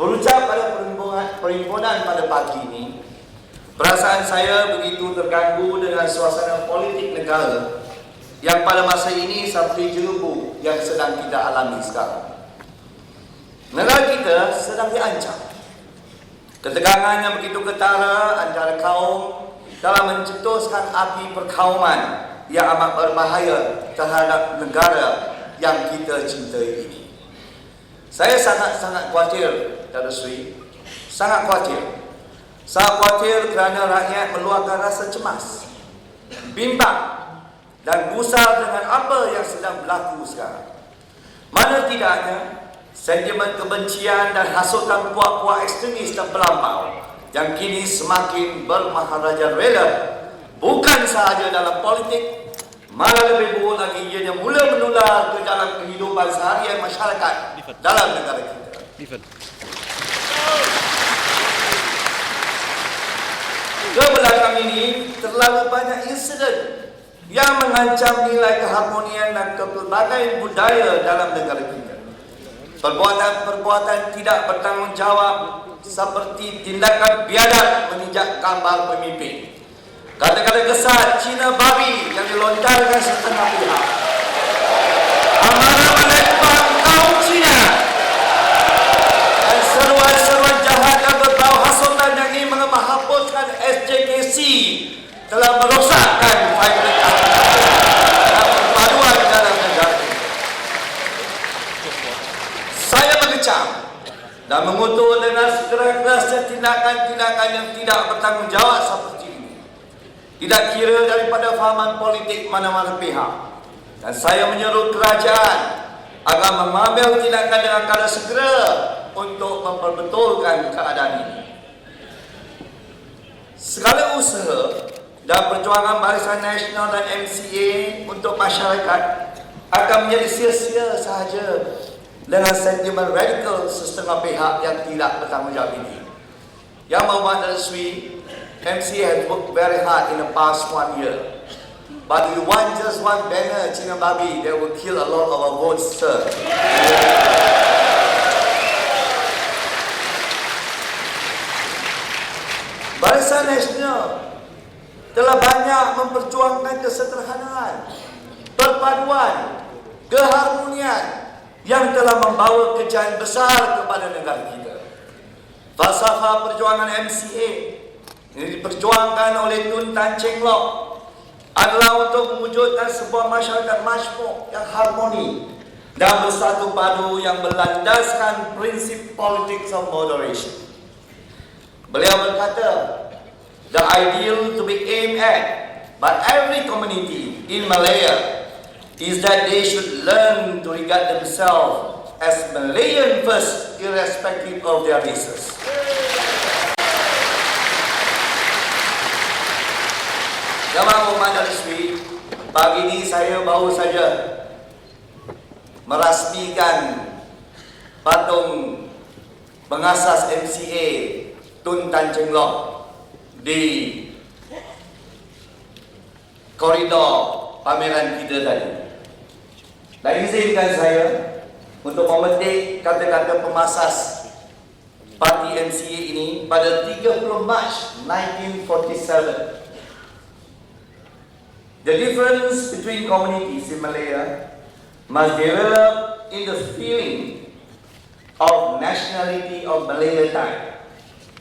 Berucap pada perhimpunan, pada pagi ini, perasaan saya begitu terganggu dengan suasana politik negara yang pada masa ini seperti jerubu yang sedang kita alami sekarang. Negara kita sedang diancam. Ketegangan yang begitu ketara antara kaum dalam mencetuskan api perkauman yang amat berbahaya terhadap negara yang kita cintai ini. Saya sangat-sangat khawatir, Datuk Seri. Sangat khawatir. Sangat khawatir kerana rakyat meluahkan rasa cemas, bimbang dan gusar dengan apa yang sedang berlaku sekarang. Mana tidaknya, sentimen kebencian dan hasutan puak-puak ekstremis dan pelampau yang kini semakin bermaharaja rela bukan sahaja dalam politik malah lebih buruk lagi ianya mula menular ke dalam kehidupan seharian masyarakat dalam negara kita. Different. Kebelakang ini terlalu banyak insiden yang mengancam nilai keharmonian dan kepelbagaian budaya dalam negara kita. Perbuatan-perbuatan tidak bertanggungjawab seperti tindakan biadab menginjak gambar pemimpin. Kata-kata kesat Cina babi yang dilontarkan setengah pihak. Merosakkan dan perpaduan dalam negara ini. Saya mengecam dan mengutuk dengan segera kerasnya tindakan-tindakan yang tidak bertanggungjawab seperti ini. Tidak kira daripada fahaman politik mana-mana pihak. Dan saya menyeru kerajaan agar mengambil tindakan dengan kala segera untuk memperbetulkan keadaan ini. Segala usaha dan perjuangan Barisan Nasional dan MCA untuk masyarakat akan menjadi sia-sia sahaja dengan sentimen radikal setengah pihak yang tidak bertanggungjawab ini. Yang membuat Datuk Seri, MCA has worked very hard in the past one year. But we want just one banner, Cina Babi, that will kill a lot of our votes, sir. Barisan Nasional telah banyak memperjuangkan kesederhanaan, perpaduan, keharmonian yang telah membawa kejayaan besar kepada negara kita. Falsafah perjuangan MCA yang diperjuangkan oleh Tun Tan Cheng Lock adalah untuk mewujudkan sebuah masyarakat majmuk yang harmoni dan bersatu padu yang berlandaskan prinsip politics of moderation. Beliau berkata, the ideal to be aimed at by every community in Malaya is that they should learn to regard themselves as Malayan first irrespective of their races. Jemaah umat dan isteri, pagi ini saya baru saja merasmikan patung pengasas MCA Tun Tan Cheng Lock di koridor pameran kita tadi. Dan izinkan saya untuk memetik kata-kata pemasas parti MCA ini pada 30 Mac 1947. The difference between communities in Malaya must develop in the feeling of nationality of Malaya time.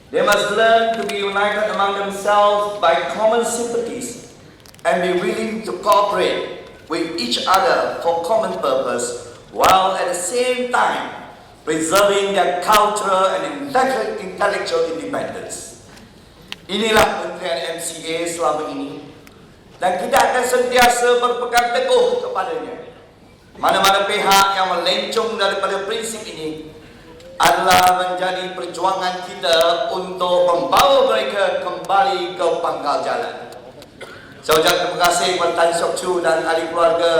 They must learn to be united among themselves by common sympathies and be willing to cooperate with each other for common purpose while at the same time preserving their cultural and intellectual independence. Inilah Kementerian MCA selama ini dan kita akan sentiasa berpegang teguh kepadanya. Mana-mana pihak yang melencong daripada prinsip ini adalah menjadi perjuangan kita untuk membawa mereka kembali ke pangkal jalan. Saya ucap terima kasih kepada Tan Siok Chu dan ahli keluarga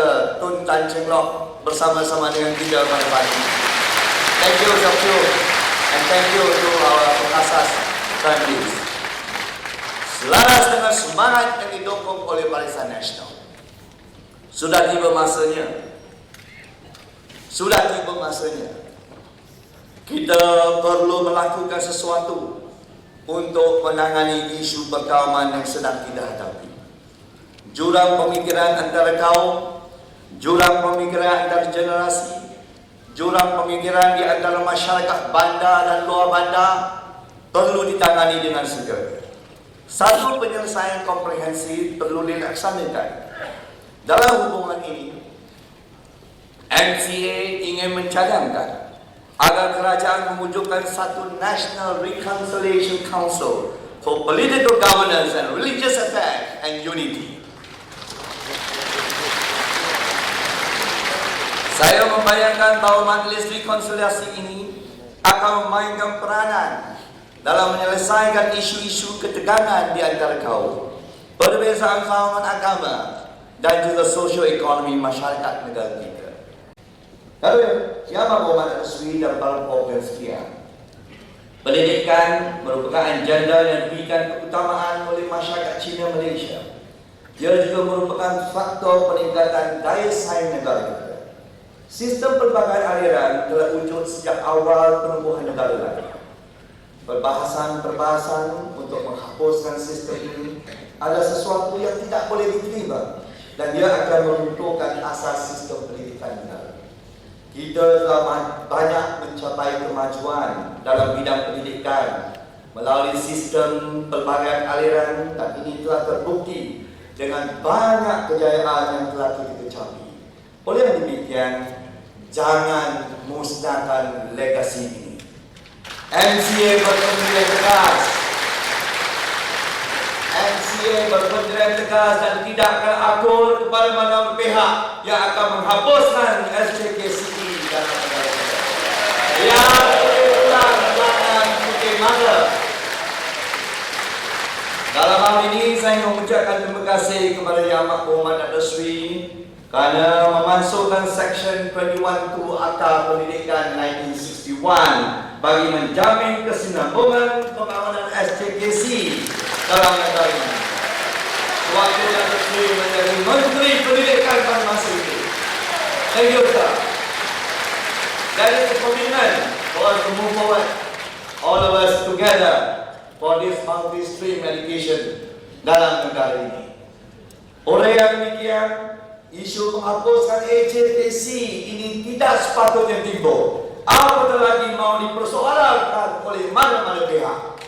Tun Tan Cheng Lock bersama-sama dengan kita pada pagi. Thank you Siok Chu and thank you to our pengasas families. Selaras dengan semangat yang didukung oleh Barisan Nasional. Sudah tiba masanya. Sudah tiba masanya kita perlu melakukan sesuatu untuk menangani isu perkauman yang sedang kita hadapi. Jurang pemikiran antara kaum, jurang pemikiran antara generasi, jurang pemikiran di antara masyarakat bandar dan luar bandar perlu ditangani dengan segera. Satu penyelesaian komprehensif perlu dilaksanakan. Dalam hubungan ini, MCA ingin mencadangkan agar kerajaan mewujudkan satu National Reconciliation Council for Political Governance and Religious Affairs and Unity. Saya membayangkan bahawa majlis rekonsiliasi ini akan memainkan peranan dalam menyelesaikan isu-isu ketegangan di antara kaum, perbezaan fahaman agama dan juga sosioekonomi masyarakat negara kita. Lalu, siapa Muhammad Raswi dan program sekian? Pendidikan merupakan agenda yang diberikan keutamaan oleh masyarakat Cina Malaysia. Ia juga merupakan faktor peningkatan daya saing negara kita. Sistem pelbagai aliran telah wujud sejak awal penubuhan negara lain. Perbahasan-perbahasan untuk menghapuskan sistem ini adalah sesuatu yang tidak boleh diterima dan dia akan meruntuhkan asas sistem pendidikan. Kita telah banyak mencapai kemajuan dalam bidang pendidikan melalui sistem pelbagai aliran dan ini telah terbukti dengan banyak kejayaan yang telah kita capai. Oleh demikian, jangan musnahkan legasi ini. MCA berpendirian tegas. MCA berpendirian tegas dan tidak akan akur kepada mana pihak yang akan menghapuskan SJKCE dalam. Yang hal ini saya mengucapkan terima kasih kepada Yang Amat Muhammad Adaswi kerana memasukkan Section 21 Akta Pendidikan 1961 bagi menjamin kesinambungan pembangunan SJKC dalam negara ini. Waktu Adaswi menjadi Menteri Pendidikan pada masa itu. Thank you, sir. That is the commitment for us to move forward, all of us together for this multi-stream education dalam negara ini. Oleh yang demikian, isu menghapuskan AJTC ini tidak sepatutnya timbul. Apatah lagi mau dipersoalkan oleh mana-mana pihak.